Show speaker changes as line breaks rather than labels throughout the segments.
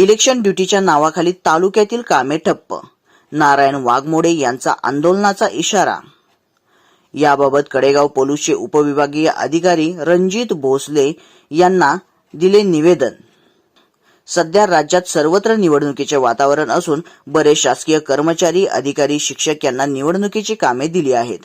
Election ड्युटीच्या नावाखाली तालुक्यातील कामे ठप्प. नारायण वाघमोडे यांचा आंदोलनाचा इशारा. याबाबत कडेगाव पोलीसचे उपविभागीय अधिकारी रणजित भोसले यांना दिले निवेदन. सध्या राज्यात सर्वत्र निवडणुकीचे वातावरण असून बरेच शासकीय कर्मचारी अधिकारी शिक्षक यांना निवडणुकीची कामे दिली आहेत.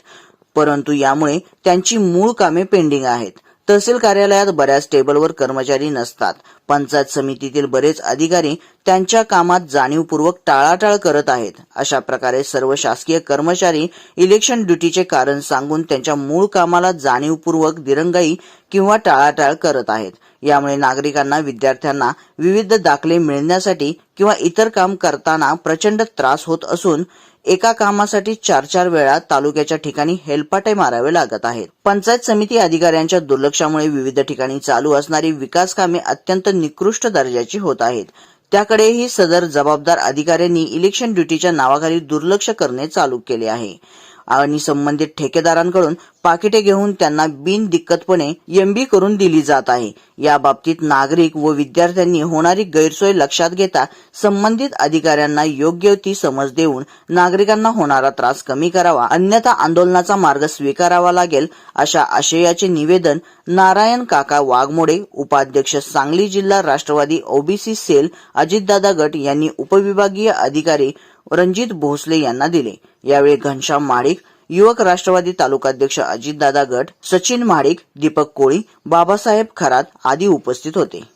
परंतु यामुळे त्यांची मूळ कामे पेंडिंग आहेत. तहसील कार्यालयात बऱ्याच टेबलवर कर्मचारी नसतात. पंचायत समितीतील बरेच अधिकारी त्यांच्या कामात जाणीवपूर्वक टाळाटाळ करत आहेत. अशा प्रकारे सर्व शासकीय कर्मचारी इलेक्शन ड्युटीचे कारण सांगून त्यांच्या मूळ कामाला जाणीवपूर्वक दिरंगाई किंवा टाळाटाळ करत आहेत. यामुळे नागरिकांना विद्यार्थ्यांना विविध दाखले मिळण्यासाठी किंवा इतर काम करताना प्रचंड त्रास होत असून एका कामासाठी चार चार वेळा तालुक्याच्या ठिकाणी हेलपाटे मारावे लागत आहेत. पंचायत समिती अधिकाऱ्यांच्या दुर्लक्षामुळे विविध ठिकाणी चालू असणारी विकास कामे अत्यंत निकृष्ट दर्जाची होत आहेत. त्याकडेही सदर जबाबदार अधिकाऱ्यांनी इलेक्शन ड्युटीच्या नावाखाली दुर्लक्ष करणे चालू केले आहे. आणि संबंधित ठेकेदारांकडून पाकिटे घेऊन त्यांना बिनदिक्कतपणे एमबी करून दिली जात आहे. या बाबतीत नागरिक व विद्यार्थ्यांनी होणारी गैरसोय लक्षात घेता संबंधित अधिकाऱ्यांना योग्य ती समज देऊन नागरिकांना होणारा त्रास कमी करावा अन्यथा आंदोलनाचा मार्ग स्वीकारावा लागेल अशा आशयाचे निवेदन नारायण काका वाघमोडे उपाध्यक्ष सांगली जिल्हा राष्ट्रवादी ओबीसी सेल अजितदादा गट यांनी उपविभागीय अधिकारी रणजित भोसले यांना दिले. यावेळी घनश्याम महाडिक युवक राष्ट्रवादी तालुकाध्यक्ष अजितदादा गट सचिन महाडिक दीपक कोळी बाबासाहेब खरात आदी उपस्थित होते.